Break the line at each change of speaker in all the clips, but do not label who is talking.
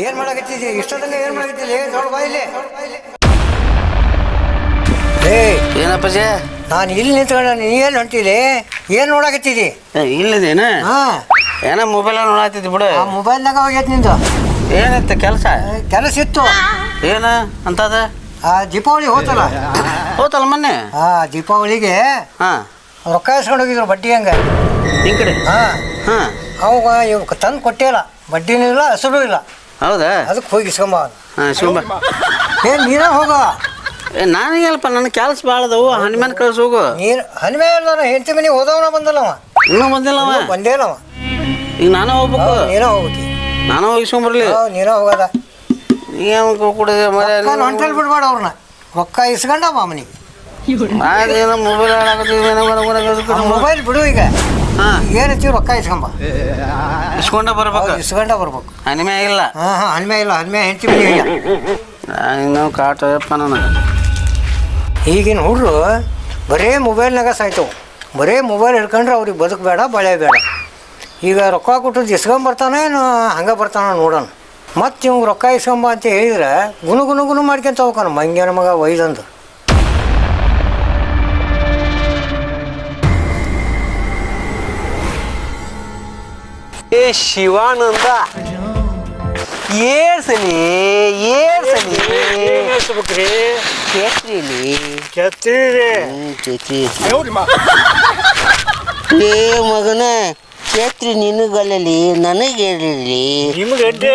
ಏನ್ ಏನು ಇಷ್ಟೊತ್ತಂಗ ಏನ್ ಮಾಡಕತ್ತಿದ್ದಿ? ದೊಡ್ಡ ಇಲ್ಲಿ. ಏ
ಏನಪ್ಪಜೆ
ನಾನು ಇಲ್ಲಿ ನಿಂತ್ಕೊಂಡ ನೀ ಏನ್ ಹೊಂಟಿಲಿ ಏನ್ ನೋಡಕತ್ತಿದಿ
ಇಲ್ಲದೇನ?
ಹಾ.
ಏನ ಮೊಬೈಲ್ ನೋಡತ್ತಿದ್ ಬಿಡು.
ಆ ಮೊಬೈಲ್ನಾಗ ಹೋಗೈತಿ ನಿಂದು.
ಏನಿತ್ತು ಕೆಲಸ?
ಏ, ಕೆಲಸ ಇತ್ತು.
ಏನ? ಅಂತದ?
ಆ ದೀಪಾವಳಿ ಹೋತಲ್ಲ?
ಹೋತಲ್ಲ ಮೊನ್ನೆ?
ಆ ದೀಪಾವಳಿಗೆ
ಹಾ.
ರೊಕ್ಕ ಇಸ್ಕೊಂಡು ಹೋಗಿದ್ರು ಬಡ್ಡಿ ಹಂಗ?
ಹಿಂಗ್ ಕಡೆ?
ಹಾ.
ಹಾ.
ಅವಾಗ ಇವ್ ತಂದು ಕೊಟ್ಟೇ ಇಲ್ಲ ಬಡ್ಡಿನೂ ಇಲ್ಲ ಹಸಿರು ಇಲ್ಲ.
ಹೌದಾ?
ಅದಕ್ಕೆ ಹೋಗಿ ಇಸ್ಕೊಂಬ
ಹಾಂ ಹಾ
ಏ ನೀನ ಹೋಗ.
ಏ ನಾನು ಹೇಳಪ್ಪ ನನ್ನ ಕೆಲಸ ಭಾಳ ಅದಾವು ಹನುಮಾನ್ ಕಳ್ಸಿ ಹೋಗು.
ನೀನು ಹನಿಮೆ ನಾನು ಹೆಂಡತಿ ಮನೆಗೆ ಹೋದವನ ಬಂದಲ್ಲವ?
ಇನ್ನೂ ಬಂದಿಲ್ಲ ಅವ.
ಬಂದೇ
ಈಗ ನಾನು ಹೋಗ್ಬೇಕು.
ನೀನ ಹೋಗ್ತಿ
ನಾನು ಹೋಗಿಸ್ಕೊಂಬರ್ಲಿ.
ನೀನ ಹೋಗದ.
ಏನು ಕೂಡ
ರೊಕ್ಕ ಹೊಂಟಲ್ ಬಿಡ್ಬೇಡ ಅವ್ರನ್ನ. ರೊಕ್ಕ ಇಸ್ಕೊಂಡ ಮಾಮನಿಗೆ
ಅದೇನೋ ಮೊಬೈಲ್
ಮೊಬೈಲ್ ಬಿಡು ಈಗ.
ಹಾ.
ಏನತ್ತೀವಿ ರೊಕ್ಕ ಇಸ್ಕೊಂಬ.
ಇಸ್ಕೊಂಡ ಬರ್ಬೇಕು.
ಇಸ್ಕೊಂಡ ಬರ್ಬೇಕು.
ಹನಿಮೆ ಇಲ್ಲ
ಹಾ ಹಾ ಇಲ್ಲ ಹನಿಮೆ ಹೆಂಡತಿ
ಇನ್ನೂ ಕಾಟಪ್ಪ ನನಗೆ.
ಈಗಿನ ಹುಡ್ರು ಬರೇ ಮೊಬೈಲ್ನಾಗ ಸಾಯ್ತವು. ಬರೇ ಮೊಬೈಲ್ ಹಿಡ್ಕೊಂಡ್ರೆ ಅವ್ರಿಗೆ ಬದುಕಬೇಡ ಬಳೆ ಬೇಡ ಈಗ ರೊಕ್ಕ ಕೊಟ್ಟಿದ್ದು ಇಸ್ಕೊಂಬರ್ತಾನೆ ಏನು ಹಂಗೆ ಬರ್ತಾನ ನೋಡೋಣ. ಮತ್ತು ಇವ್ಗೆ ರೊಕ್ಕ ಇಸ್ಕೊಂಬ ಅಂತ ಹೇಳಿದ್ರೆ ಗುನು ಗುನು ಗುನು ಮಾಡ್ಕೊಂತ ಹೋಗ್ತಾನ. ಮಂಗ್ಯನ ಮಗ ಒಯ್ದಂದು
ಏ ಶಿವಾನಂದ ಏರ್ಸಲಿ ಏರ್ಸಲಿ ಛತ್ರಿಲಿ ಹ್ಮ್, ಛತ್ರಿ ಲೇ ಮಗನ ಛತ್ರಿ ನಿನಗಲ್ಲಲಿ ನನಗೆ ಹಿಡಿಲಿ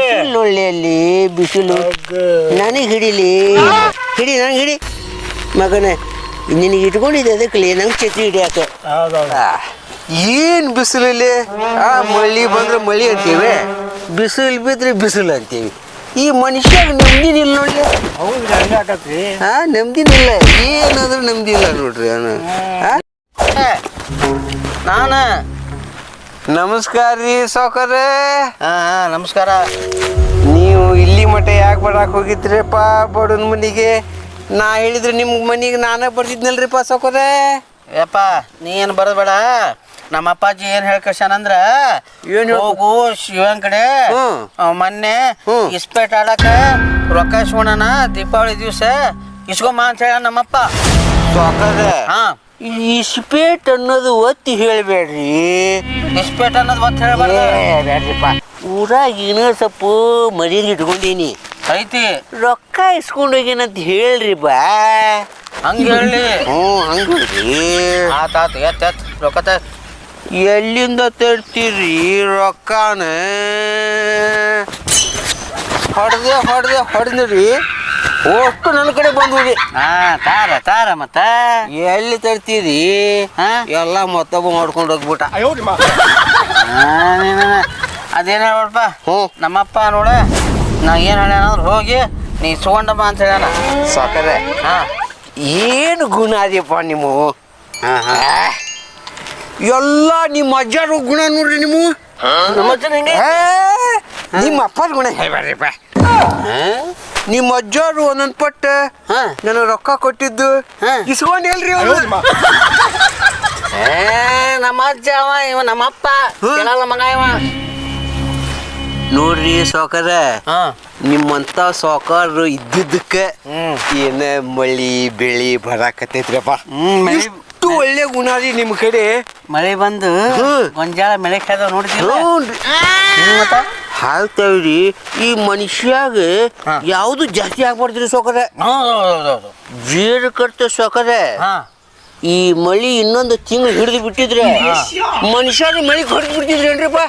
ಬಿಸಿಲು ಒಳ್ಳೆಯಲ್ಲಿ ಬಿಸಿಲು ನನಗೆ ಹಿಡಿಲಿ ಹಿಡಿ ನನಗೆ ಹಿಡಿ ಮಗನ ನಿನಗೆ ಇಟ್ಕೊಂಡಿದ್ದೆ ಅದಕ್ಕೆ ನಂಗೆ ಛತ್ರಿ ಹಿಡಿಯಾಕ ಏನು ಬಿಸಿಲಲ್ಲಿ? ಆ ಮಳಿ ಬಂದ್ರೆ ಮಳಿ ಅಂತೀವಿ. ಬಿಸಿಲು ಬಿದ್ರೆ ಬಿಸಿಲು ಅಂತೀವಿ. ಈ ಮನುಷ್ಯ ನೆಮ್ಮದಿನಿಲ್ಲ ನೋಡಿ ಹಾ ನೆಮ್ಮದಿನಿಲ್ಲ ಏನಾದ್ರೂ ಇಲ್ಲ ನೋಡ್ರಿ ಅವನು.
ನಾನು.
ನಮಸ್ಕಾರ ರೀ ಸಾವ್ಕಾರ
ಆ ಹಾಂ ನಮಸ್ಕಾರ.
ನೀವು ಇಲ್ಲಿ ಮಠ ಯಾಕೆ ಬರಾಕ್ ಹೋಗಿದ್ರಿಪ್ಪ ಬಡವನ ಮನೆಗೆ? ನಾ ಹೇಳಿದ್ರೆ ನಿಮ್ಮ ಮನೆಗೆ ನಾನೇ ಬರ್ತಿದ್ನಲ್ರಿಪ್ಪ ಸಾವ್ಕಾರ
ಯಪ್ಪ ನೀ ಏನು ಬರೋದು ಬೇಡ. ನಮ್ಮ ಅಪ್ಪಾಜಿ ಏನು ಹೇಳಿ ಕಳ್ಸ್ಯಾನಂದ್ರ
ಏನ್ ಹೇಳ್-
ಹೋಗು ಶಿವನ್ ಕಡೆ
ಹ್ಮ್.
ಅವ್ ಮೊನ್ನೆ
ಹ್ಮ್.
ಇಸ್ಪೇಟ್ ಆಡಕ ರೊಕ್ಕ ಇಸ್ಕೊಳಣ ದೀಪಾವಳಿ ದಿವಸ ಇಸ್ಕೊಂಬ ಅಂತ ಹೇಳ ನಮ್ಮಪ್ಪ.
ಇಸ್ಪೇಟ್
ಹಾ.
ಈ ಸ್ಪೇಟ್ ಅನ್ನೋದು ಒತ್ತಿ ಹೇಳ್ಬೇಡ್ರಿ.
ಇಸ್ಪೇಟ್ ಅನ್ನೋದು ಒತ್ತಿ ಹೇಳ್ಬಾರ್ದು.
ಏ, ಬ್ಯಾಡ್ರಿಪ್ಪ. ಊರಾಗ ಏನೋ ಸ್ವಲ್ಪ ಮರ್ಯಾದೆ ಇಟ್ಕೊಂಡೀನಿ.
ಐತಿ.
ರೊಕ್ಕ ಇಸ್ಕೊಂಡು ಹೋಗ್ಯಾನಂತ ಹೇಳ್ರಿ ಬಾ.
ಹಂಗೆ ಹೇಳಿ
ಹ್ಞೂ ಹಂಗ್ರಿ
ಆತ ಆತು ಎತ್ ಎತ್ ರೊಕ್ಕ ತ
ಎಲ್ಲಿಂದ ತರ್ತೀರಿ ರೊಕ್ಕಾನ? ಹೊಡೆದೆ ಹೊಡೆದೆ ಹೊಡೆದ್ರಿ. ಅಷ್ಟು ನನ್ನ ಕಡೆ ಬಂದ್ರಿ
ಹಾ ತಾರ ತಾರ ಮತ್ತ?
ಎಲ್ಲಿ ತರ್ತೀರಿ?
ಹಾ?
ಎಲ್ಲ ಮತ್ತೊಬ್ಬ ಮಾಡ್ಕೊಂಡು ಹೋಗ್ಬಿಟ್ಟ.
ಅದೇನ ನೋಡಪ್ಪ
ಹ್ಞೂ.
ನಮ್ಮಪ್ಪ ನೋಡ ನಾ ಏನು ಹೇಳ್ಯಾನ ಅಂದ್ರೆ ಹೋಗಿ ನೀ ಸುಗೊಂಡಮ್ಮ ಅಂತ ಹೇಳ್ಯಾನ.
ಸಾಕರೆ.
ಹಾ.
ಏನು ಗುಣ ಅದೀಪ ನಿಮ್ಮ
ಹಾ ಹಾಂ.
ಎಲ್ಲ ನಿಮ್ಮ ಅಜ್ಜಾರ ಗುಣ ನೋಡ್ರಿ
ನಿಮ್ಮ
ನಮ್ಮ ಅಪ್ಪನ ಗುಣ. ಹೇಳ್ಬಾರ್ರಿಪ್ಪ ನಿಮ್ಮ ಅಜ್ಜಾರು ಒಂದೊಂದ್ ಪಟ್ಟ
ಹಾ.
ನನಗೆ ರೊಕ್ಕ ಕೊಟ್ಟಿದ್ದು.
ಹಾ.
ಇಸ್ಕೊಂಡು ಹೇಳ್ರಿ ಅವ್ರು
ಏ ನಮ್ಮ ಅಜ್ಜ ಅವ ಇವ ನಮ್ಮಪ್ಪ ಮಗ ಇವ.
ನೋಡ್ರಿ ಸೋಕರ
ಹಾಂ?
ನಿಮ್ಮಂತ ಸೋಕರ್ ಇದ್ದಿದ್ದಕ್ಕೆ. ಏನ ಮಳಿ ಬೆಳಿ ಬರಾಕತ್ತೈತ್ರಪ್ಪ. ಎಷ್ಟು ಒಳ್ಳೆ ಗುಣ ರೀ ನಿಮ್ಮ ಕಡೆ.
ಮಳೆ ಬಂದು. ಗೊಂಜಾಳ ಮಳೆ ಕಾಯ್ದವ ನೋಡಿದಿಲ್ಲ. ಮತ್ತ
ಹಾಕ್ತಾವ್ರಿ ಈ ಮನುಷ್ಯಾಗ. ಯಾವುದು ಜಾಸ್ತಿ ಆಗ್ಬಾರ್ದ್ರಿ
ಸೊಕದೆ?
ಜೀರ್ ಕಟ್ಟ
ಸೊಕದೆ.
ಈ ಮಳಿ ಇನ್ನೊಂದು ತಿಂಗಳು ಹಿಡಿದು ಬಿಟ್ಟಿದ್ರೆ ಮನುಷ್ಯನ ಮಳಿ ಹೊಡೆದು ಬಿಡ್ತಿದ್ರೇನ್ರಿಪ್ಪ?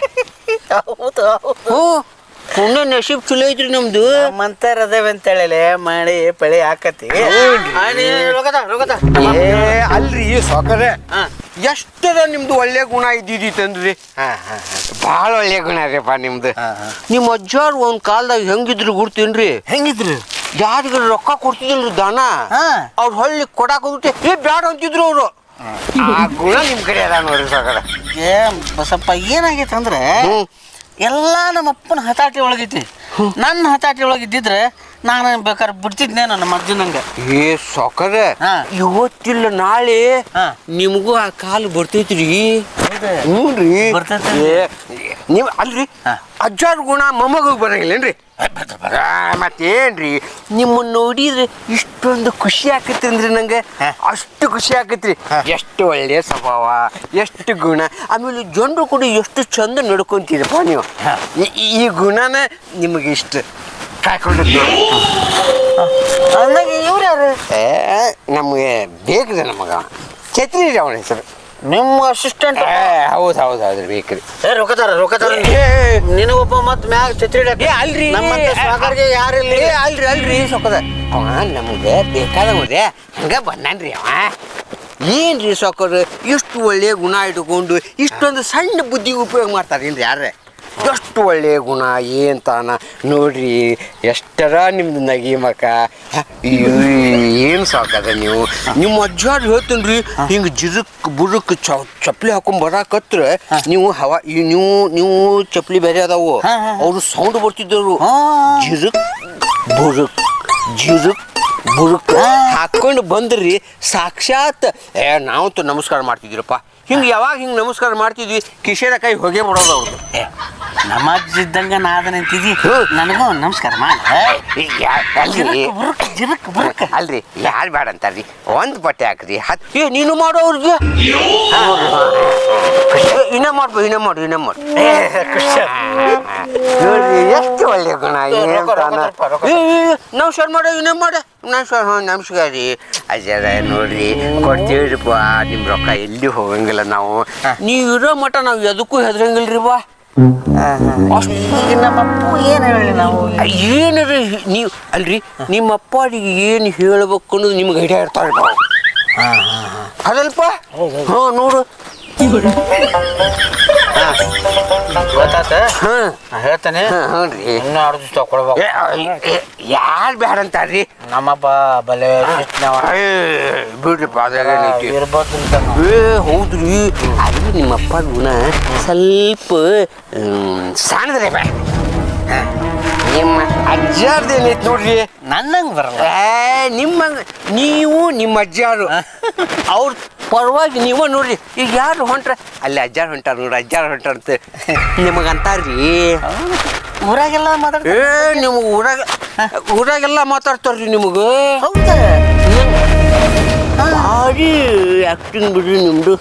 ಹೌದು.
ಹ್ಞೂ. ಪುಣ್ಯ ನಶೀಬ್ ಚಲೋ ಐತ್ರಿ ನಮ್ದು.
ನಮ್ಮಂತಾರ ಅಂತ ಹೇಳಲೆ ಮಾಡಿ ಪಳಿ ಹಾಕತಿ
ಏ ಅಲ್ರಿ ಸಾಕರೆ. ಎಷ್ಟದ ನಿಮ್ದು ಒಳ್ಳೆ ಗುಣ ಇದ್ದಿದ್ದಿತ್ತಂದ್ರಿ
ತಂದ್ರಿ ಬಹಳ
ಭಾಳ ಒಳ್ಳೆ ಗುಣ ರೀಪ ನಿಮ್ದು. ನಿಮ್ಮ ಅಜ್ಜಾರು ಒಂದ್ ಕಾಲದಾಗ ಹೆಂಗಿದ್ರು ಗುರ್ತೀನ್ರಿ?
ಹೆಂಗಿದ್ರು?
ಯಾರಿಗಾರ ರೊಕ್ಕ ಕೊಡ್ತಿದ್ರು ದಾನ? ಅವ್ರ ಹೊಳ್ಳಿ ಕೊಡಾಕ ಹೋಗ್ಬಿಟ್ಟೆ ಏ ಬ್ಯಾಡ ಅಂತಿದ್ರು ಅವರು. ಆ ಗುಣ ನಿಮ್ ಕಡೆ ಅದ ನೋಡ್ರಿ ಸಾಕರ.
ಏ ಬಸಪ್ಪ ಏನಾಗೈತೆ ಅಂದ್ರೆ ಎಲ್ಲ ನಮ್ಮ ಅಪ್ಪನ ಹತಾಟಿ ಒಳಗೈತಿ ನನ್ನ ಹತಾಟಿ ಒಳಗಿದ್ದಿದ್ರೆ ನಾನು ಬೇಕಾದ್ರೆ ಬಿಡ್ತಿದ್ನೆ ನನ್ನ ಮಜ್ಜನಂಗೆ
ಏ
ಸೊಕದ.
ಇವತ್ತಿಲ್ಲ ನಾಳೆ. ನಿಮಗೂ ಆ ಕಾಲು ಬರ್ತೈತ್ರಿ. ಹ್ಞೂ ರೀ
ಬರ್ತೈತೆ.
ನೀವು ಅಲ್ರಿ. ಅಜ್ಜಾರ ಗುಣ ಮೊಮ್ಮಗ ಬರಂಗಿಲ್ಲೇನ್ರಿ? ಮತ್ತೆ ಮತ್ತೇನ್ರಿ? ನಿಮ್ಮನ್ನ ನೋಡಿದ್ರೆ ಇಷ್ಟೊಂದು ಖುಷಿ ಆಕತ್ರಿ ಅಂದ್ರಿ ನಂಗೆ. ಅಷ್ಟು ಖುಷಿ ಆಕತ್ರಿ. ಎಷ್ಟು ಒಳ್ಳೆಯ ಸ್ವಭಾವ ಎಷ್ಟು ಗುಣ. ಆಮೇಲೆ ಜನರು ಕೂಡ ಎಷ್ಟು ಚಂದ ನಡ್ಕೊಂತೀರಪ್ಪ ನೀವು. ಈ- ಈ ಗುಣನ ನಿಮಗೆ ಇಷ್ಟ. ಕಾಯ್ಕೊಂಡಿದ್ದು
ಅಂದಾಗ ಇವ್ರು ಯಾರು?
ಏ ನಮಗೆ ಬೇಕ್ರಿ ನಮಗ. ಛತ್ರಿ ರೀ ಅವನ ಹೆಸರು.
ನಿಮ್ಮ ಅಸಿಸ್ಟೆಂಟ್
ಹೌದ್ ಹೌದು ಹೌದು ಬೇಕ್ರಿ.
ಏ ರೊಕ್ಕತಾರ ರೊಕ್ಕತಾರ ನಿನಗೊಬ್ಬ ಮತ್ ಮ್ಯಾಗ ಹಿಡ್ಯಾಕ.
ಏ ಅಲ್ರಿ.
ಸಾಗರ್ಗೆ ಯಾರಿಲ್ಲ
ಏ ಅಲ್ರಿ ಅಲ್ರಿ. ಸೊಕ್ಕದ. ಅವ ನಮ್ಗೆ ಬೇಕಾದವ್ರೆ. ಹಂಗ ಬಂದ್ರಿ ಅವ. ಏನ್ರಿ ಸೊಕ್ಕರು ಇಷ್ಟು ಒಳ್ಳೆ ಗುಣ ಇಟ್ಕೊಂಡು ಇಷ್ಟೊಂದು ಸಣ್ಣ ಬುದ್ಧಿ ಉಪಯೋಗ ಮಾಡ್ತಾರೇನ್ರಿ ಯಾರೇ ಎಷ್ಟು ಒಳ್ಳೆಯ ಗುಣ ಏನು ತಾನ? ನೋಡ್ರಿ ಎಷ್ಟರ ನಿಮ್ದು ನಗಿ ಮಕ? ಏನು ಸಾಕದ ನೀವು? ನಿಮ್ಮ ಅಜ್ಜಾರ್ ರೀ ಹಿಂಗೆ ಜಿರುಕ್ ಬುರುಕ್ ಚಪ್ಪಲಿ ಹಾಕೊಂಡ್ ಬರಾಕತ್ರ ನೀವು ಹವಾ ನೀವು ನೀವು ಚಪ್ಪಲಿ ಬೇರೆ ಅದಾವು. ಅವರು ಸೌಂಡ್ ಬರ್ತಿದ್ದವರು
ಹಾ.
ಜಿರುಕ್ ಬುರುಕ್ ಜಿರುಕ್ ಬುರುಕ್. ಹಾಕೊಂಡು ಬಂದ್ರಿ, ಸಾಕ್ಷಾತ್. ಏ, ನಾವಂತೂ ನಮಸ್ಕಾರ ಮಾಡ್ತಿದ್ದೀರಪ್ಪ. ಹಿಂಗೆ ಯಾವಾಗ ಹಿಂಗೆ ನಮಸ್ಕಾರ ಮಾಡ್ತಿದ್ವಿ, ಕಿಶೇರ ಕೈ ಹೊಗೆ ಬಿಡೋದು ಅವ್ರದ್ದು
ನಮ್ಮ ಅಜ್ಜಿ ಇದ್ದಂಗ ನಾದ ನಿಂತಿದ್ದಿ
ಹ್ಮ್.
ನನಗೂ ನಮಸ್ಕಾರ ಮಾಡ.
ಅಲ್ರಿ.
ಜಿರುಕ್ ಬುರುಕ್
ಅಲ್ರಿ ಯಾರು ಬೇಡ ಅಂತಾರ್ರಿ. ಒಂದು ಬಟ್ಟೆ ಹಾಕ್ರಿ ಹತ್ ಏ ನೀನು ಮಾಡೋ ಅವ್ರಿಗೆ. ಇನ್ನ ಮಾಡ್ಬೋ ಇನ್ನ ಮಾಡು ಇನ್ನ ಮಾಡು. ನೋಡ್ರಿ ಎಷ್ಟು ಒಳ್ಳೆ ಗುಣ ನಾವು
ರೊಕ್ಕ,
ಮಾಡೋ ಇನ್ನ ಮಾಡು. ಕೊಡ್ತೀವಿ ಹ್ಞೂ ನಮಸ್ಕಾರ ರೀ ಅಜ್ಜರ ನೋಡ್ರಿ ಕೊಡ್ತೀವ್ರಿಪ್ಪ ನಿಮ್ಮ ರೊಕ್ಕ ಎಲ್ಲಿ ಹೋಗಂಗಿಲ್ಲ ನಾವು. ನೀವು ಇರೋ ಮಠ ನಾವು ಎದಕ್ಕೂ ಹೆದ್ರಂಗಿಲ್ರಿ ಬಾ.
ಈಗ ನಮ್ಮಪ್ಪ ಏನು ಹೇಳಿ ನಾವು
ಏನಾರ ನೀವು ಅಲ್ರಿ ನಿಮ್ಮ ಅಪ್ಪಾರಿಗೆ ಏನು ಹೇಳ್ಬೇಕು ಅನ್ನೋದು ನಿಮ್ಗೆ ಐಡಿಯಾ ಇರ್ತಾರೆ ಅದಲ್ಪ? ಹಾಂ ನೋಡು.
ಗೊತ್ತಾತ?
ಹಾಂ.
ಹೇಳ್ತಾನೆ.
ಹ್ಞೂ ರೀ
ಇನ್ನೂ ಎರಡು ದಿವಸ ತಗೊಳ್ಬೇಕು
ಯಾರು ಬೇಡ ಅಂತಾರ್ರಿ
ನಮ್ಮಪ್ಪ ಬಲೆ ಶಿಸ್ತಿನವ. ಇರ್ಬೋದು ಅಂತ ನಾವು.
ಏ ಹೌದ್ರಿ. ಅದು ನಿಮ್ಮ ಅಪ್ಪ ಗುಣ ಸ್ವಲ್ಪ ಸಣ್ಣದ್ರಿ ಬಾ ಹಾ. ನಿಮ್ಮ ಅಜ್ಜಾರ್ದೇನೈತಿ ನೋಡ್ರಿ.
ನನ್ನಂಗ್ ಬರಲ್ಲ.
ಏ ನಿಮ್ಮ ನೀವು ನಿಮ್ಮ ಅಜ್ಜಾರು. ಅವ್ರ ಪರವಾಗಿ ನೀವು ನೋಡ್ರಿ. ಈಗ ಯಾರು ಹೊಂಟ್ರೆ? ಅಲ್ಲಿ ಅಜ್ಜಾರು ಹೊಂಟಾರ ನೋಡ್ರಿ ಅಜ್ಜಾರು ಹೊಂಟಾರ ಅಂತ ನಿಮಗೆ ಅಂತಾರ್ರಿ
ಊರಾಗೆಲ್ಲ ಮಾತಾಡ್ತಾರೆ?
ಏ ನಿಮ್ಗೆ ಊರಾಗ ಊರಾಗೆಲ್ಲ ಮಾತಾಡ್ತಾರ್ರಿ ನಿಮಗೆ.
ಹೌದಾ?
ಭಾರಿ ಆಕ್ಟಿಂಗ್ ಬಿಡ್ರಿ ನಿಮ್ದು.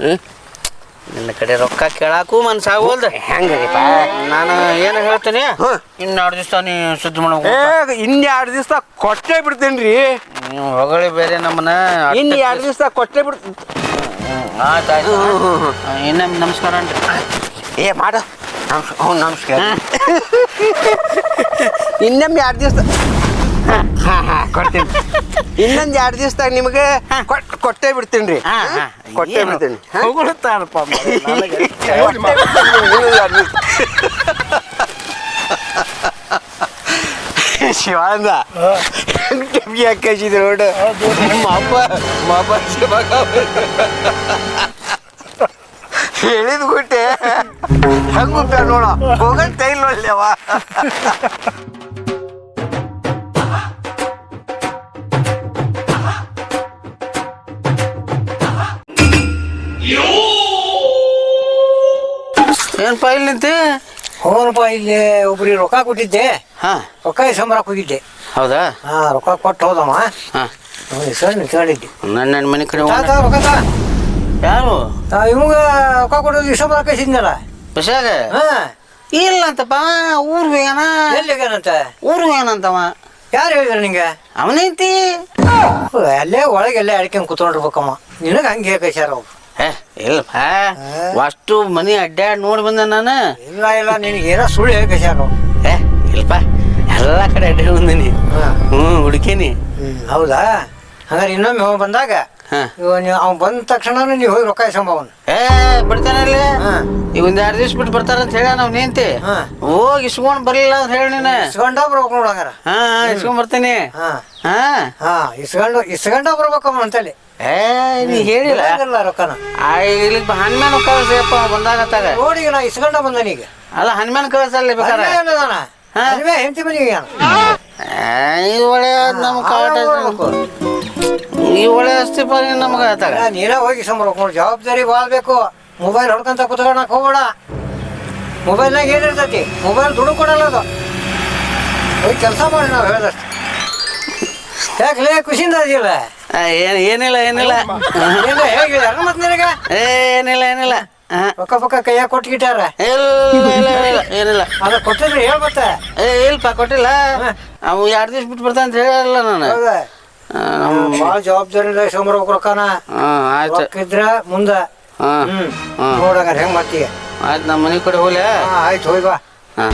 ಹ್ಮ್?
ನಿನ್ನ ಕಡೆ ರೊಕ್ಕ ಕೇಳಾಕು ಮನ್ಸಾಗೋಲ್ದ
ಹೆಂಗ್ರಿಪ್ಪ?
ನಾನು ಏನು ಹೇಳ್ತೇನೆ?
ಹ್ಮ್.
ಇನ್ನು ಎರಡು ದಿವಸ ನೀ ಸುದ್ದಿ ಮಾಡ್ಬೇಕು
ಏ ಇನ್ ಎರಡು ದಿವಸ ಕೊಟ್ಟೆ ಬಿಡ್ತೇನ್ರಿ.
ನೀವು ಹೊಗಳಿ ಬೇರೆ ನಮ್ಮನ್ನ
ಇನ್ನು ಎರಡು ದಿವಸ ಕೊಟ್ಟೆ ಬಿಡ್
ಆಯ್ತು ಆಯ್ತು. ಇನ್ನೊಮ್ಮೆ ನಮಸ್ಕಾರ ಅನ್ರಿ?
ಏ ಮಾಡು. ನಮ್ಸ್ ಹ್ಞೂ ನಮಸ್ಕಾರ. ಇನ್ನೊಮ್ಮೆ ಎರಡು ದಿವಸ ಹಾಂ. ಹಾ ಕೊಡ್ತೀನಿ. ಇನ್ನೊಂದು ಎರಡು ದಿವಸದಾಗ ನಿಮಗೆ ಕೊಟ್- ಕೊಟ್ಟೆ ಬಿಡ್ತೀನಿ. ರೀ ಕೊಟ್ಟೆ ಬಿಡ್ತೀನಿ?
ಹೊಗಳುತ್ತಾನಪ್ಪ.
ಶಿವಾನಂದ ಟೆಂಗಿ ಹಾಕಿಸಿದ್ರು ನೋಡು. ನಿಮ್ಮ ಅಪ್ಪ ಮಾಪ ಶಿವಾಗ ಹೇಳಿದ್ ಗುಟ್ಟೆ ಹಂಗ ನೋಡ. ಹೋಗಲ್ ತೈಲ್ ಒಳ್ಳೆವ
ಏನಪ್ಪ ಇಲ್ಲಿ ನಿಂತಿ
ಹೋಗನಪ್ಪ ಇಲ್ಲಿ ಒಬ್ರಿಗೆ ರೊಕ್ಕ ಕೊಟ್ಟಿದ್ದೆ.
ಹಾ.
ರೊಕ್ಕ ಇಸ್ಕೊಂಬರಕ್ಕೆ ಹೋಗಿದ್ದೆ
ಹೌದಾ?
ಹಾ ರೊಕ್ಕ ಕೊಟ್ಟು ಹೋದಮ್ಮ
ಹಾ.
ಅವ್ನು ಇಸ್ಕೊಂಡು ಕೇಳಿದ್ದೆ.
ನನ್ನ ನನ್ನ ಮನೆ ಕಡೆ
ತಾ,
ಹೋಗೋಣ.
ತಾ, ರೊಕ್ಕ ತಾ.
ಯಾರು?
ತಾ, ಇವಂಗ ರೊಕ್ಕ ಕೊಡೋದು ಇಸ್ಕೊಂಬರಕ್ಕೆ ಕಳಿಸಿದ್ನಲ್ಲ
ಬಸ್ಯಾಗ
ಹಾ.
ಇಲ್ಲ ಅಂತಪ್ಪ ಊರ್ ಹೋಗ್ಯಾನ.
ಎಲ್ಲಿಗೇನಂತ
ಊರ್ ಹೋಗ್ಯಾನಂತವ.
ಯಾರು ಹೇಳಿದ್ರು ನಿಂಗೆ?
ಅವನೈತಿ.
ಅಲ್ಲೇ ಒಳಗೆ ಎಲ್ಲೇ ಅಡ್ಕೊಂಡು ಕೂತ್ಕೊಂಡಿರ್ಬೇಕಮ್ಮ. ನಿನಗೆ ಹಂಗೆ ಕಳ್ಸ್ಯಾರ ಅವ್ರು.
ಏ ಇಲ್ಲಪ್ಪ. ಅಷ್ಟು ಮನಿ ಅಡ್ಡಾಡ್ ನೋಡಿ ಬಂದೆ ನಾನು.
ಇಲ್ಲ ಇಲ್ಲ ನಿನಗೆ ಏನೋ ಸುಳ್ಳು ಹೇಳಿ ಕಳ್ಸ್ಯಾರ ಅವ್ರು
ಏ ಇಲ್ಲಪ್ಪ. ಎಲ್ಲ ಕಡೆ ಅಡ್ಡಾಡ್ ಬಂದೀನಿ. ಹ್ಞೂ ಹುಡುಕೀನಿ
ಹೌದಾ? ಹಂಗಾರೆ ಇನ್ನೊಮ್ಮೆ ಹೋಗಿ ಬಂದಾಗ ಇವ ನೀವು ಅವ್ನು ಬಂದ ತಕ್ಷಣ ನೀವು ಹೋಗಿ ರೊಕ್ಕ ಇಸ್ಕೊಂಬ ಅವನು.
ಏ
ಬಿಡ್ತಾನಲ್ಲಿ.
ಈಗ ಒಂದ್ ಎರಡು ದಿವ್ಸ ಬಿಟ್ಟು ಬರ್ತಾರಂತ ಹೇಳ ನಾವ್ ನಿಂತಿ. ಹೋಗಿ ಇಸ್ಕೊಂಡ್ ಬರ್ಲಿಲ್ಲ ಅಂತ ಹೇಳಿ ನೀನು.
ಇಸ್ಕೊಂಡ ಬರ್ಬೇಕು ನೋಡು ಹಂಗಾರ.
ಹಾ ಇಸ್ಕೊಂಡ್ ಬರ್ತೀನಿ.
ಹಾ.
ಹಾ.
ಇಸ್ಕೊಂಡು ಇಸ್ಕೊಂಡ ಬರ್ಬೇಕಮ್ಮ ಅಂತೇಳಿ.
ಏ ನೀ ಹೇಳಿಲ್ಲ?
ಬಿಡಂಗಿಲ್ಲ ರೊಕ್ಕನ.
ಆ, ಇಲ್ಲಿಗೆ ಹನುಮಾನ್ ಕಳ್ಸಪ್ಪ ಬಂದಾಗತ್ತಾಗ
ನೋಡಿ ಈಗ ನಾ ಇಸ್ಕೊಂಡ ಬಂದನೀಗ
ಅಲ್ಲ ಹನುಮಾನ್ ಕಳ್ಸಲ್ಲ ಬೇಕಾರೆ? ಹಾ?
ಹೆಂಡತಿ ಮನೆಗೆ
ಒಳ್ಳೆ ನಮ್ ಕಾಟ ಈ ಒಳ್ಳೆ ಅಸ್ತಿ ಪರಿ ನಮ್ಗೆ ಆತಾಗ
ನೀನೇ ಹೋಗಿ ಇಸ್ಕೊಂಬರ್ಬೇಕು ನೋಡಿ ಜವಾಬ್ದಾರಿ ಬಾಳ್ಬೇಕು. ಮೊಬೈಲ್ ಹೊಡ್ಕೊಂತ ಕುತ್ಕೊಳಕ್ ಹೋಗ್ಬೇಡ. ಮೊಬೈಲ್ನಾಗ ಏನಿರ್ತೈತಿ? ಮೊಬೈಲ್ ದುಡ್ಡು ಕೊಡಲ್ಲ ಅದು. ಹೋಗಿ ಕೆಲಸ ಮಾಡಿ ನಾವು ಹೇಳ್ದಷ್ಟು. ಯಾಕೆ ಖುಷಿಯಿಂದ ಅದಿಲ್ಲ
ಏನ್ ಏನಿಲ್ಲ ಏನಿಲ್ಲ.
ಏನಿಲ್ಲ ಮತ್ತೆ ನಿನಗೆ?
ಏನಿಲ್ಲ ಏನಿಲ್ಲ.
ಪಕ್ಕ ಪಕ್ಕ ಕೈಯಾಗ ಕೊಟ್ಗಿಟ್ಟಾರ
ಇಲ್ಲ ಇಲ್ಲ ಇಲ್ಲ ಏನಿಲ್ಲ.
ಅದ ಕೊಟ್ಟಿದ್ರಿ ಹೇಳ್ಬತ್ತ
ಏ ಇಲ್ಪ ಕೊಟ್ಟಿಲ್ಲ. ಅವು ಎರಡು ದಿವ್ಸ ಬಿಟ್ಟು ಬರ್ತಾನೆ ಅಂತ ಹೇಳಲ್ಲ ನಾನು.
ಭಾಳ ಜವಾಬ್ದಾರಿ ಸೋಮರ್ಬೇಕು ರೊಕ್ಕನ.
ಹಾ ಆಯ್ತು.
ರೊಕ್ಕಿದ್ರ ಮುಂದ.
ಹಾಂ ಹಾ
ನೋಡಂಗಾರ ಹೆಂಗ್ ಮಾಡ್ತೀಯ.
ಆಯ್ತು ನಮ್ಮ ಮನೆ ಕಡೆ ಹೋಗ್ಲೆ.
ಹಾ ಆಯ್ತು ಹೋಯ್ ಬಾ.
ಹಾ.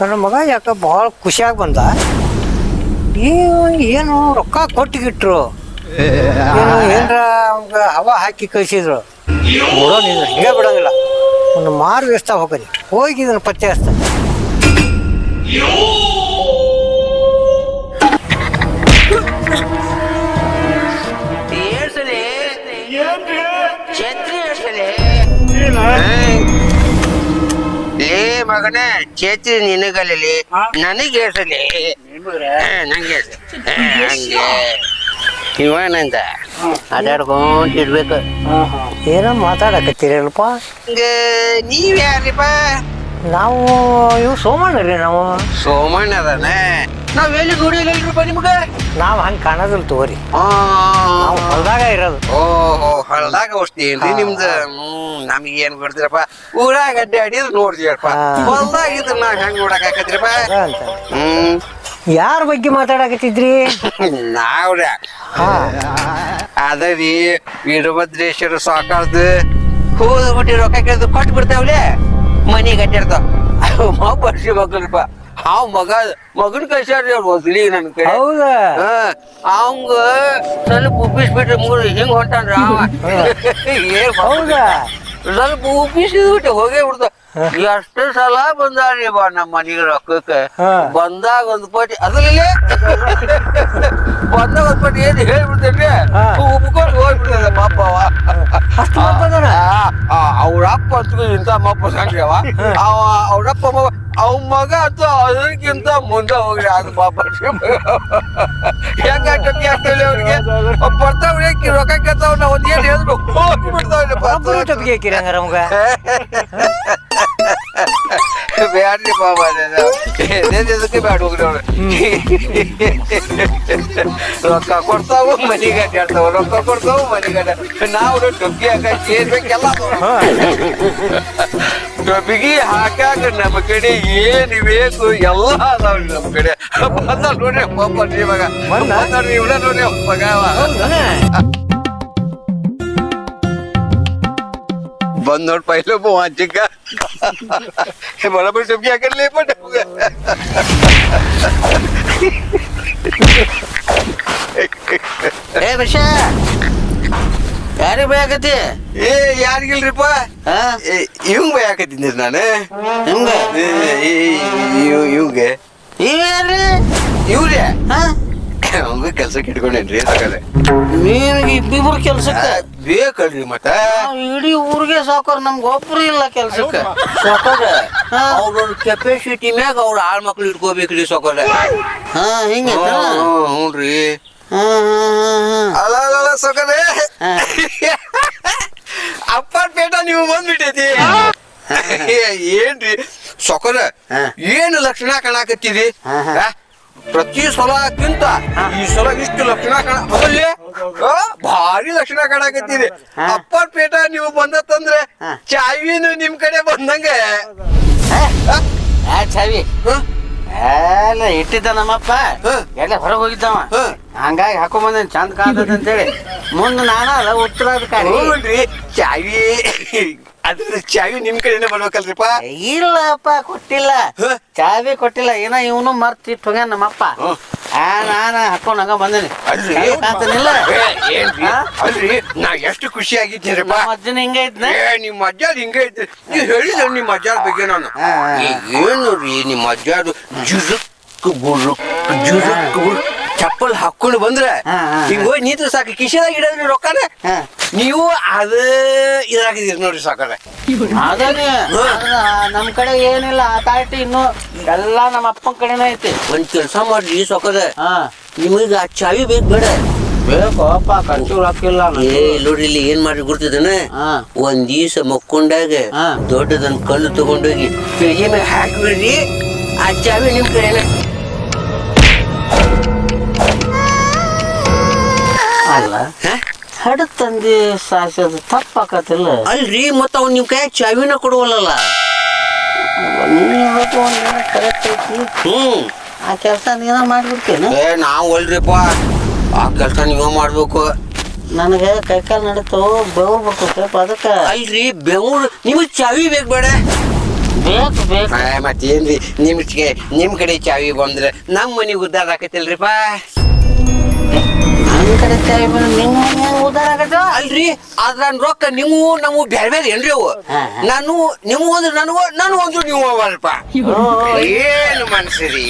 ನನ್ನ ಮಗ ಯಾಕ ಭಾಳ ಖುಷಿಯಾಗಿ ಬಂದ? ಏನು ರೊಕ್ಕ ಕೊಟ್ಟಿಗಿಟ್ರು? ಏನು ಏನ್ರ ಅವಂಗ ಹವಾ ಹಾಕಿ ಕಳಿಸಿದ್ರು? ನೋಡೋ ನೀನು ಹಿಂಗೆ ಬಿಡೋಂಗಿಲ್ಲ. ಒಂದು ಮಾರು ಎಷ್ಟ ಹೋಗಲಿ. ಹೋಗಿ ಇದನ್ನು ಪತ್ತೆ
ಮಗನೇ ಛತ್ರಿ ನಿನಗಲ್ಲಿ ನನಗೆ ಏಳ್ಸಲಿ ನಂಗೆ ಏಳ್ಸು. ಹಾ, ಹಂಗೆ ಇವನಂತ ಅಡ್ಯಾಡ್ಕೊಂತ ಇರ್ಬೇಕು
ಏನೋ ಮಾತಾಡಕತ್ತೀರಲ್ಪ
ಹಂಗೆ ನೀವ್ ಯಾರಿಪ್ಪ
ನಾವು ಇವು ಸೋಮಣ್ಣ ರೀ ನಾವು.
ಸೋಮಣ್ಣ ಅದಾನ. ನಾವ್ ಎಲ್ಲಿ ದುಡಿಯಲಿಲ್ರಿಪ್ಪ ನಿಮ್ಗೆ?
ನಾವು ಹಂಗೆ ಕಾಣೋದಿಲ್ಲ ತಗೋರಿ. ನಾವು ಹೊಲ್ದಾಗ ಇರೋದು.
ಓಹೋ ಹೊಲದಾಗ ಔಷಧಿ ನಿಮ್ದು? ಹ್ಮ್ ನಮಗೆ ಏನ್ ಬಿಡ್ತೀರಪ್ಪ ಊರಾಗ ಅಡ್ಡಿ ಅಡಿದ್ ನೋಡ್ತೀರಪ್ಪ
ಹಾ.
ಹೊಲ್ದಾಗ ಇದ್ರ ನಾ ಹೆಂಗ್ ನೋಡಕ್ ಆಕತ್ರಿಪ್ಪ?
ಅದ ಅಂತ
ಹ್ಮ್.
ಯಾರ ಬಗ್ಗೆ ಮಾತಾಡಕತ್ತಿದ್ರಿ?
ನಾವ್ರ.
ಹಾ.
ಅದರಿ ವೀರಭದ್ರೇಶ್ವರ ಸಾಕಾರ್ದು. ಬಿಟ್ಟಿ ರೊಕ್ಕ ಕೇಳಿದು ಕೊಟ್ಟು ಬಿಡ್ತಾವ್ಲೆ ಮನಿ ಕಟ್ಟಿರ್ತಾವ ಮಗ ಬರ್ಸಿ ಮಕ್ಕಳಪ್ಪ ಹಾವ್ ಮಗ ಮಗನ ಕಳ್ಸ್ಯಾರ್ರಿ ಅವ್ರು ಮೊದ್ಲಿ ನನ್ ಕಡೆ
ಹೌದಾ
ಅವಂಗ ಸ್ವಲ್ಪ ಉಪ್ಪಿಸ್ಬಿಟ್ರೆ ಮೂರು ಹಿಂಗ್ ಹೊಂಟಾನ್ರಿ ಅವ ಏನ್
ಹೌದಾ
ಸ್ವಲ್ಪ ಉಪ್ಪಿಸಿದ್ಬಿಟ್ಟು ಹೋಗೇ ಬಿಡ್ತ ಎಷ್ಟು ಸಲ ಬಂದಾರಿ ಬಾ ನಮ್ಮ ಮನೆಗೆ ರೊಕ್ಕಕ್ಕೆ. ಬಂದಾಗ ಒಂದ್ ಪಟ್ಟಿ ಅದ್ರಲ್ಲಿ ಬಂದಾಗ ಒಂದ್ ಪಟ್ಟಿ ಏನ್ ಹೇಳ್ಬಿಡ್ತೇನೆ?
ಹಾ.
ಉಪ್ಕೊಂಡು ಹೋಗ್ಬಿಡ್ತದೆ ಪಾಪವ ಅವ.
ಅಷ್ಟು ಮಪ್ಪದನ?
ಅವ್ರ ಅಪ್ಪ ಅಂತೂ ಇಂಥ ಮಪ್ಪ ಸಂಗ್ರಿ ಅವ. ಅವ ಅವ್ರಪ್ಪ ಮಗ ಅವ್ ಮಗ ಅಂತೂ ಅದಕ್ಕಿಂತ ಮುಂದೆ ಹೋಗ್ರಿ ಅದು ಪಾಪ. ಹೆಂಗ ಟಕ್ಕಿ ಅವ್ರಿಗೆ ಬರ್ತಾವ್ ರೊಕ್ಕ ಕೇಳ್ತಾವ್ ನಾವ್ ಒಂದ್ ಏನ್ ಹೇಳಿದ್ರು? ಹೋಗ್ಬಿಡ್ತಾವ್ರಿ
ಟಪ್ಪಿಗೆ ನಮ್ಗ
ಬ್ಯಾಡ್ರಿ ಬಾಬಾ ಇದಕ್ಕೆ ಬ್ಯಾಡ ಹೋಗ್ರಿ ರೊಕ್ಕ ಕೊಡ್ತಾವು ಮನಿ ಅಡ್ಡಾಡ್ತಾವ ರೊಕ್ಕ ಕೊಡ್ತಾವು ಮನಿ ಅಡ್ಡ ನಾವು ಟೊಬ್ಬಿ ಹಾಕಿ ಏನ್ ಬೇಕೆಲ್ಲ ಟೊಬ್ಬಿಗೆ ಹಾಕಾಕ ನಮ್ಮ ಕಡೆ ಏನ್ ಬೇಕು ಎಲ್ಲ ಅದಾವ್ರಿ ನಮ್ಮ ಕಡೆ. ಬಂದ ನೋಡ್ರಿ ಪಾಪ ಇವಾಗ
ಬಂದ?
ನೋಡ್ರಿ ಇವಳ ನೋಡ್ರಿ ಮಗ ಬಂದ್ ನೋಡ್ ಪೈಲೆ ಅಜ್ಜಿಗ ಬರಬರ್ ಟೊಬ್ಗಿ ಹಾಕರ್ಲಿ ಬಟ್
ಏ ವಿಷ ಯಾರಿಗೆ
ಏ ಯಾರಿಗಿಲ್ರಿಪ್ಪ?
ಹಾ?
ಇವಂಗ್ ಭಯ ಹಾಕತ್ತಿದ್ದೆ ನಾನು?
ಹಿಂಗ
ಇವಂಗೆ?
ಇವ್ಯಾರ್ರಿ
ಇವ್ರೇ
ಹಾ?
ಅವಂಗ ಕೆಲ್ಸ ಇಟ್ಕೊಂಡೇನ್ರಿ ಸಕಾಲೆ
ನೀನು ಇಬ್ಬಿಬ್ರು ಕೆಲ್ಸಕ್ಕೆ
ಬೇಕಲ್ರಿ ಮತ್ತ?
ನಾವ್ ಇಡೀ ಊರಿಗೆ ಸಾಕೋರ್ ನಮ್ಗ ಒಬ್ರು ಇಲ್ಲ ಕೆಲ್ಸಕ್ಕೆ.
ಸಾಕೋದ
ಅವ್ರ
ಅವ್ರವ್ರ ಕೆಪಾಸಿಟಿ ಮ್ಯಾಗ ಅವ್ರ ಆಳ್ ಮಕ್ಳು ಇಟ್ಕೋಬೇಕ್ರಿ ಸಾಕೋದ
ಹಾ ಹಿಂಗೆ
ಹ್ಞೂನ್ರಿ ಅಲ್ಲ ಅಲ್ಲ. ಅಪ್ಪಾರ್ ಪೇಟ ನೀವು ಬಂದ್ಬಿಟ್ಟೈತಿ. ಏನ್ರಿ?
ಸೊಕರ.
ಏನು ಲಕ್ಷಣ ಕಾಣಕತ್ತೀರಿ? ಪ್ರತಿ ಸಲಕ್ಕಿಂತ ಈ ಸಲ ಇಷ್ಟು ಲಕ್ಷಣ ಕಾಣ ಅಲ್ಲೇ ಭಾರಿ ಲಕ್ಷಣ
ಕಾಣಕತ್ತಿದೆ
ಅಪ್ಪರ್ ಪೇಟ ನೀವು ಬಂದತ್ತಂದ್ರೆ
ತಂದ್ರೆ
ಚಾವಿನು ನಿಮ್ ಕಡೆ ಬಂದಂಗೆ.
ಚಾವಿ? ಎಲ್ಲ ಇಟ್ಟಿದ್ದ ನಮ್ಮಪ್ಪ. ಎಲ್ಲ ಹೊರಗೆ ಹೋಗಿದ್ದವ.
ಹಂಗಾಗಿ
ಹಂಗಾಗಿ ಹಾಕೊಂಬಂದೇನಿ ಚಂದ ಕಾಣ್ತದ ಅಂತೇಳಿ. ಮುಂದೆ ನಾನು ಅಲ್ಲ ಉತ್ತರಾಧಿಕಾರಿ
ಚಾವಿ. ಅದ್ರ ಚಾವಿ ನಿಮ್ ಕಡೆನೆ ಬರ್ಬೇಕಲ್ರಿಪ್ಪ?
ಇಲ್ಲಪ್ಪ ಕೊಟ್ಟಿಲ್ಲ? ಚಾವಿ ಕೊಟ್ಟಿಲ್ಲ ಏನ ಇವನು ಮರ್ತಿಟ್ಟು ಹೋಗ್ಯಾನ ನಮ್ಮಪ್ಪ. ಆ ನಾನು ಹಾಕೊಂಡ್ ಹಂಗ ಬಂದೇನಿ. ಹಾ?
ಅಲ್ರಿ ನಾ ಎಷ್ಟು ಖುಷಿ ಆಗಿದ್ದೀರಪ್ಪ
ಅಜ್ಜನ ಹಿಂಗ ಇದ್ನ?
ಏ ನಿಮ್ಮ ಅಜ್ಜಾರ್ ಹಿಂಗ ಐತಿ ನೀವು ಹೇಳಿದ ನಿಮ್ಮ ಅಜ್ಜಾರ್ ಬಗ್ಗೆ ನಾನು. ಏನು ರೀ ನಿಮ್ಮ ಅಜ್ಜಾರು ಜುರುಕ್ ಬುರುಕ್ ಜುರುಕ್ ಬುರುಕ್ ಚಪ್ಪಲ್ ಹಾಕೊಂಡು ಬಂದ್ರೆ ಹಿಂಗ್ ಹೋಗಿ ನೀತು ಸಾಕು. ಕಿಶೆದಾಗ ಇಡದ್ರಿ ರೊಕ್ಕನ. ನೀವು ಅದ ಇದಾಗಿದ್ದೀರಿ ನೋಡ್ರಿ ಸಾಕಾರ
ನಮ್ ಕಡೆ ಏನಿಲ್ಲ ಆ ತಾಟಿ ಇನ್ನು ಎಲ್ಲ ನಮ್ಮ ಅಪ್ಪನ ಕಡೆನೇ ಐತಿ.
ಒಂದ್ ಕೆಲಸ ಮಾಡ್ರಿ ಸಾಕಾರ ನಿಮಗ ಆ ಚಾವಿ ಬೇಕು ಬೇಡ.
ಬೇಕು ಕಂಟ್ರೋಲ್ ಹಾಕಿಲ್ಲ
ಏ ನೋಡ್ರಿ ಇಲ್ಲಿ ಏನ್ ಮಾಡಿ ಗುರ್ತದನ?
ಹಾ.
ಒಂದ್ ದಿವಸ ಮಕ್ಕೊಂಡಾಗ
ಹಾ.
ದೊಡ್ಡದನ್ ಕಲ್ಲು ತಗೊಂಡೋಗಿ ಪಿಳ್ಗಿ ಮೇಲೆ ಹಾಕ್ಬಿಡ್ರಿ ಆ ಚಾವಿ ನಿಮ್ ಕಡೆನ.
ಅಲ್ಲ
ಹಾ?
ಹಡ ತಂದಿ ಸಾಸೋದು ತಪ್ಪಾಕತಿಲ್ಲ
ಅಲ್ರಿ ಮತ್ತ ಅವ್ನು ನಿಮ್ ಕೈ ಚಾವಿನ ಕೊಡುವಲ್ಲ
ಕರೆಕ್ಟ್ ಐತಿ
ಹ್ಮ್.
ಆ ಕೆಲಸ ನೀನ ಮಾಡ್ಬಿಡ್ತೇನೆ?
ಏ ನಾವ್ ಅಲ್ರಿಪ್ಪ. ಆ ಕೆಲಸ ನೀವ ಮಾಡ್ಬೇಕು.
ನನಗೆ ಕೈಕಾಲು ನಡೀತು ಬೆವರು ಬರ್ತೈತೆ ಅದಕ್ಕೆ.
ಅಲ್ರಿ ಬೆವರು ನಿಮಗೆ ಚಾವಿ ಬೇಕು ಬೇಡ?
ಬೇಕು ಬೇಕು.
ಮತ್ತೇನ್ರಿ ನಿಮ್ಗೆ ನಿಮ್ ಕಡೆ ಚಾವಿ ಬಂದ್ರೆ ನಮ್ಮ ಮನೆಗೆ ಉದ್ದಾರ ಆಕತಿಲ್ರಿಪ್ಪ. ಅಲ್ರಿ ಅದ್ರ ರೊಕ್ಕ ನಿಮ್ಗು ನಾವು ಬ್ಯಾರೆ ಬ್ಯಾರೆ ಏನ್ರಿ ಅವು. ನಾನು ನೀವು ಅಂದ್ರೆ ನನಗೂ ನಾನು ಒಂದು ನೀವು ಅವಲ್ಪ ಏನು ಮನ್ಸರಿ?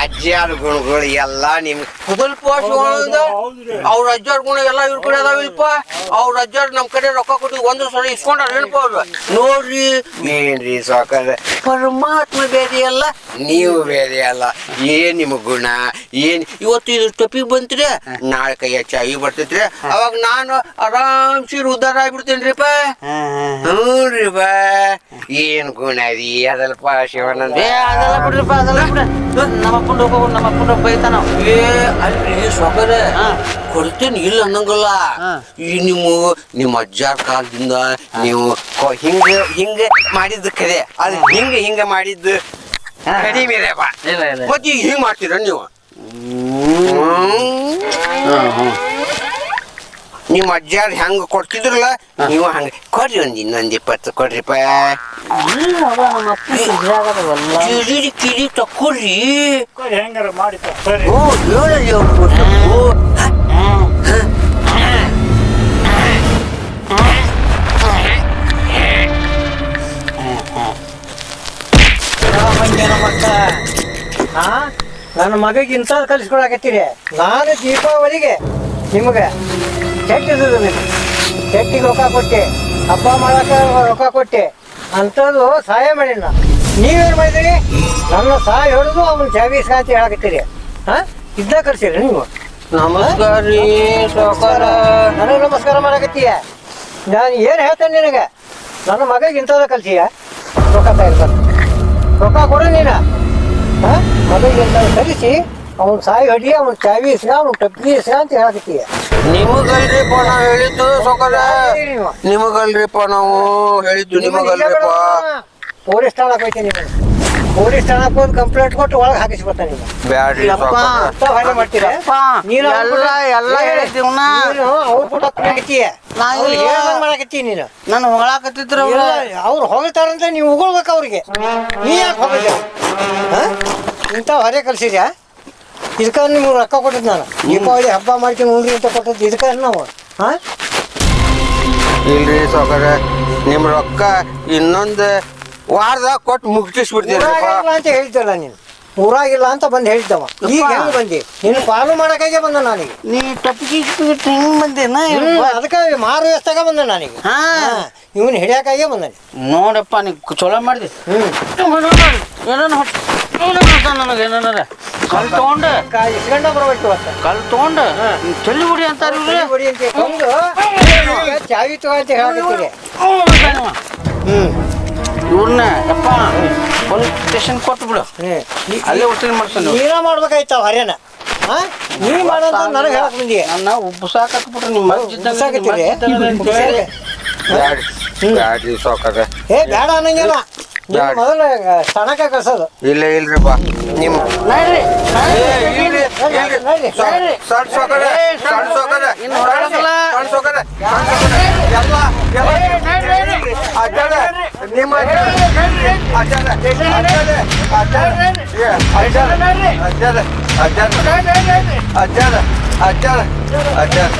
ಅಜ್ಜಿಯಾರ ಗುಣಗಳು ಎಲ್ಲ ನಿಮ್ ಸ್ವಲ್ಪ ಅವ್ರ ಅಜ್ಜಾರ್ ಗುಣ ಎಲ್ಲ ಇವ್ರ ಕಡೆ ಅದಾವಿಲ್ಪ ಅವ್ರ ಅಜ್ಜಾರ್ ನಮ್ ಕಡೆ ರೊಕ್ಕ ಕೊಟ್ಟು ಒಂದು ಸಲ ಇಸ್ಕೊಂಡಾರ ಅವ್ರು. ನೋಡ್ರಿ ಏನ್ರಿ ಸಾಕಾರ. ಪರಮಾತ್ಮ ಬೇರೆ ಅಲ್ಲ ನೀವು ಬೇರೆ ಅಲ್ಲ. ಏನ್ ನಿಮ್ ಗುಣ? ಏನ್? ಇವತ್ತು ಇದು ಟೊಪಿಗೆ ಬಂತ್ರಿ. ನಾಳೆ ಕೈ ಹೆಚ್ಚಾಗಿ ಬರ್ತೈತ್ರಿ. ಅವಾಗ ನಾನು ಆರಾಮ್ಸಿ ಉದ್ದಾರ ಆಗ್ಬಿಡ್ತೇನ್ರಿಪ್ಪ ಹ್ಞೂನ್ರಿಪ್ಪ ಏನ್ ಗುಣ ರೀ ಅದಲ್ಪ ಶಿವನಂದ.
ಅದಲ್ಲ ಅದೆಲ್ಲ ಬಿಡ್ರಿಪ್ಪ ಅದಲ್ಲ ಬಿಡ್ರಿ. ನಮ್ಮ ಅಪ್ಪನ ಹೋಗೋ ನಮ್ಮ ಅಪ್ಪನ ಬೈತಾನ
ಏ ಅಲ್ರಿ ಸೊಕರ
ಹಾ.
ಕೊಡ್ತೇನೆ ಇಲ್ಲ ಅನ್ನಂಗಲ್ಲ. ಈ ನಿಮ್ಮ ನಿಮ್ಮ ಅಜ್ಜ ಕಾಲದಿಂದ ನೀವು ಹಿಂಗ ಹಿಂಗ ಮಾಡಿದ್ದು ಕರೆ. ಅದು ಹಿಂಗ ಹಿಂಗ ಮಾಡಿದ್ದು ಕಡಿಮೆ ಮತ್ತೆ ಈಗ ಹಿಂಗ್ ಮಾಡ್ತೀರ ನೀವು? ನಿಮ್ಮ ಅಜ್ಜಾರ್ ಹೆಂಗ ಕೊಡ್ತಿದ್ರಲ್ಲ ನೀವು ಹಂಗ ಕೊಡ್ರಿ ಒಂದ್ ಇನ್ನೊಂದ್ ಇಪ್ಪತ್ತು ಕೊಡ್ರಿಪ್ಪ. ಕಿರಿ ಕಿರಿ ತಕ್ಕೊಳ್ರಿ
ಹೆಂಗಾರ ಮಾಡಿ ಸರಿ
ಓ
ನನ್ನ ಮಗಗೆ ಇಂಥದ್ದು ಕಲಿಸ್ಕೊಳಕತ್ತೀರಿ. ನಾನು ದೀಪಾವಳಿಗೆ ನಿಮಗೆ ಚೆಟ್ಟಿದ್ದು ನೀವು ಚೆಟ್ಟಿಗೆ ರೊಕ್ಕ ಕೊಟ್ಟೆ. ಹಬ್ಬ ಮಾಡಕ್ಕೆ ರೊಕ್ಕ ಕೊಟ್ಟೆ. ಅಂಥದ್ದು ಸಹಾಯ ಮಾಡಿನ ನೀವೇನು ಮಾಡಿದ್ರಿ? ನನ್ನ ಸಹಾಯ ಹಿಡಿದು ಅವನ ಚಾವಿ ಶಾಂತಿ ಹೇಳಕತ್ತೀರಿ ಹಾ? ಇದ್ದ ಕರ್ಸಿರಿ ನೀವು.
ನಮಸ್ಕಾರ ರೀ ಸಾವ್ಕಾರ
ನನಗೆ ನಮಸ್ಕಾರ ಮಾಡಕತ್ತೀಯ? ನಾನು ಏನು ಹೇಳ್ತೇನೆ ನಿನಗೆ? ನನ್ನ ಮಗಗೆ ಇಂಥದ ಕಲ್ಸಿಯ ರೊಕ್ಕ ತಗೊಳ್ಬಾರ್ದು ರೊಕ್ಕ ಕೊಡು ನೀನು. ಹಾಂ? ಮಗಗೆ ಇಂಥದ್ದು ಕಲಿಸಿ ಅವ್ನ ಸಾಯಿ ಹೊಡಿ ಅವ್ನ ಚಾವಿ ಇಸ್ಕ ಅವ್ನ ಟಪ್ಪಿ ಇಸ್ಕ ಅಂತ ಹೇಳಕತ್ತೀಯ
ನಿಮಗಲ್ರಿಪ್ಪ ನಾವು ಹೇಳಿದ್ದು ಸಾವ್ಕಾರ
ನೀವು
ನಿಮಗಲ್ರಿಪ್ಪ ನಾವು ಹೇಳಿದ್ದು ನಿಮಗಲ್ರಿಪ್ಪ
ಪೊಲೀಸ್ ಠಾಣಕ್ ಹೋಯ್ತೀನಿ ಪೊಲೀಸ್ ಠಾಣಕ್ಕೆ ಹೋಗಿ ಕಂಪ್ಲೇಂಟ್ ಕೊಟ್ಟು ಒಳಗೆ ಹಾಕಿಸ್ಬಿಡ್ತಾನೆ
ಬ್ಯಾಡ್ರಿ
ನೀನು
ಎಲ್ಲ
ನೀನು ಅವ್ರ ಕೂಡ ಮಾಡಕತ್ತೀಯ. ನೀನು?
ನಾನು ಹೊಗಳಾಕತ್ತಿದ್ರ
ಅವ್ರು. ಹೊಗಳ್ತಾರಂತ ನೀವು ಉಗುಳ್ಬೇಕು ಅವ್ರಿಗೆ. ನೀ ಯಾಕೆ ಹೊಗಳ್ತೀಯ? ಇಂಥ ಹೊರೆ ಕಲ್ಸಿದ್ಯಾ? ಇದಕ್ಕೆ ನಿಮ್ಗೆ ರೊಕ್ಕ ಕೊಟ್ಟಿದ್ದು ನಾನು. ದೀಪಾವಳಿ ಹಬ್ಬ ಮಾಡ್ತೀನಿ ಉಂಡ್ರಿ ಅಂತ ಕೊಟ್ಟದ್ದು ಇದಕ್ಕೆ ನಾವು. ಹಾಂ?
ಇಲ್ರಿ ಸಾವ್ಕಾರ ನಿಮ್ ರೊಕ್ಕ ಇನ್ನೊಂದು ವಾರದಾಗ ಕೊಟ್ಟು ಮುಗಿಸ್ಬಿಡ್ತೀನಿ
ಊರಾಗಿಲ್ಲ ಅಂತ ಹೇಳ್ತಲ್ಲ ನೀನು. ಊರಾಗಿಲ್ಲ ಅಂತ ಬಂದು ಹೇಳ್ತವ. ಈಗ ಹೆಂಗೆ ಬಂದಿ? ನೀನು ಪಾಲು ಮಾಡೋಕ್ಕಾಗೆ ಬಂದ ನನಗೆ.
ನೀ ಟಪ್ಪಿಗೆ ಹೆಂಗ್ ಬಂದೇನ
ಅದಕ್ಕೆ ಮಾರು ವ್ಯವಸ್ಥೆಗೆ ಬಂದ ನನಗೆ.
ಹಾ.
ಇವನ್ ಹಿಡಿಯೋಕ್ಕಾಗೆ ಬಂದ
ನೋಡಪ್ಪ ನೀ ಚಲೋ ಮಾಡಿದೆ.
ಹ್ಞೂ
ನನಗೆ ಏನಾರ ಕಲ್ ತಗೊಂಡ.
ಇಸ್ಕೊಂಡ ಬರ್ಬೇಕು
ಕಲ್ ತಗೊಂಡ ಚೆಲ್ಲಿ ಬಿಡಿ ಅಂತಾರ ಇವ್ರು.
ಚಾವಿ ತಗೋ ಅಂತ ಹೇಳಕತ್ತೀರಿ ಹ್ಞೂ
ಇವ್ರನ್ನ ಯಪ್ಪ ಪೊಲೀಸ್ ಸ್ಟೇಷನ್ ಕೊಟ್ಟು ಬಿಡು. ಅಲ್ಲೇ ಒಟ್ಟಿನ ಮಾಡ್ತೀನಿ
ನೀನ ಮಾಡ್ಬೇಕಾಯ್ತಾವ ಹರ್ಯಾಣ ಹಾ ನೀ ಮಾಡೋದು ನನಗೆ ಹೇಳಕ್ ಬಂದಿ
ನನ್ನ ಉಬ್ಬಸಾಕತ್ಬಿಟ್ರೆ ನಿಮ್ಮ?
ಬ್ಯಾಡ್ರಿ
ಏ ಬೇಡ ಅನ್ನಂಗಿಲ್ಲ. ನೀವು. ಮೊದಲು ಸಣಕ ಕಳ್ಸೋದು.
ಇಲ್ಲ
ನೋಡ್ರಿ
ಇಲ್ರಿ, ಇಲ್ರಿ. ನಿಮ್. ಅಜ್ಜಾರ, ನಿಮ್ಮ ಅಜ್ಜಾರ, ಅಜ್ಜಾರ, ಅಜ್ಜಾರ, ಅಜ್ಜಾರ, ಅಜ್ಜಾರ.